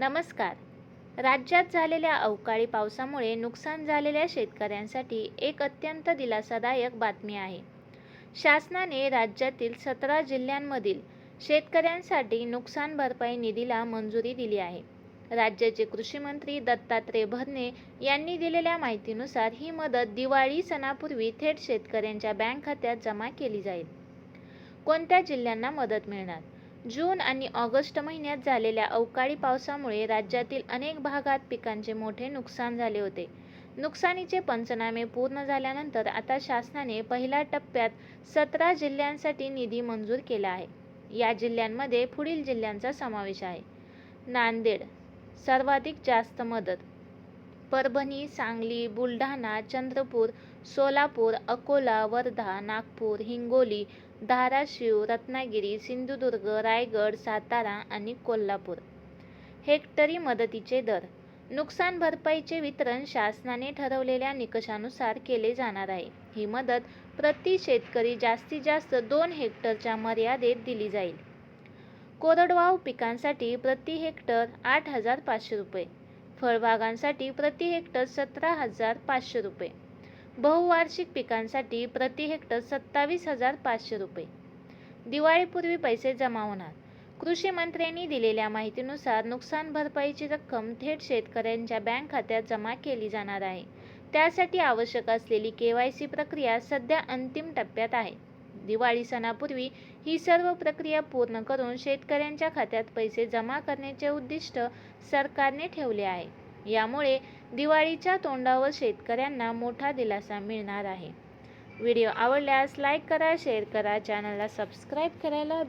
नमस्कार. राज्यात झालेल्या अवकाळी पावसामुळे नुकसान झालेल्या शेतकऱ्यांसाठी एक अत्यंत दिलासादायक बातमी आहे. शासनाने राज्यातील सतरा जिल्ह्यांमधील शेतकऱ्यांसाठी नुकसान भरपाई निधीला मंजुरी दिली आहे. राज्याचे कृषी मंत्री दत्तात्रय भरणे यांनी दिलेल्या माहितीनुसार ही मदत दिवाळी सणापूर्वी थेट शेतकऱ्यांच्या बँक खात्यात जमा केली जाईल. कोणत्या जिल्ह्यांना मदत मिळणार? जून आणि ऑगस्ट महिन्यात झालेल्या अवकाळी पावसामुळे राज्यातील अनेक भागात पिकांचे मोठे नुकसान झाले होते. नुकसानीचे पंचनामे पूर्ण झाल्यानंतर आता शासनाने पहिल्या टप्प्यात सतरा जिल्ह्यांसाठी निधी मंजूर केला आहे. या जिल्ह्यांमध्ये पुढील जिल्ह्यांचा समावेश आहे. नांदेड सर्वाधिक जास्त मदत परभणी सांगली बुलढाणा चंद्रपूर सोलापूर अकोला वर्धा नागपूर हिंगोली धाराशिव रत्नागिरी सिंधुदुर्ग रायगड सातारा आणि कोल्हापूर. हेक्टरी मदतीचे दर. नुकसान भरपाईचे वितरण शासनाने ठरवलेल्या निकषानुसार केले जाणार आहे. ही मदत प्रति शेतकरी जास्तीत जास्त दोन हेक्टरच्या मर्यादेत दिली जाईल. कोरडवाहू पिकांसाठी प्रति हेक्टर आठ हजार पाचशे रुपये. फळबागांसाठी प्रति हेक्टर सतरा हजार पाचशे रुपये. बहुवार्षिक पिकांसाठी प्रति हेक्टर सत्तावीस हजार पाचशे रुपये. दिवाळीपूर्वी पैसे जमा होणार. कृषी मंत्र्यांनी दिलेल्या माहितीनुसार नुकसान भरपाईची रक्कम थेट शेतकऱ्यांच्या बँक खात्यात जमा केली जाणार आहे. त्यासाठी आवश्यक असलेली के वाय सी प्रक्रिया सध्या अंतिम टप्प्यात आहे. दिवाळी सणापूर्वी ही सर्व प्रक्रिया पूर्ण करून शेतकऱ्यांच्या खात्यात पैसे जमा करण्याचे उद्दिष्ट सरकारने ठेवले आहे. यामुळे दिवाळीच्या तोंडावर शेतकऱ्यांना मोठा दिलासा मिळणार आहे. व्हिडिओ आवडल्यास लाईक करा शेअर करा चॅनलला सबस्क्राईब करायला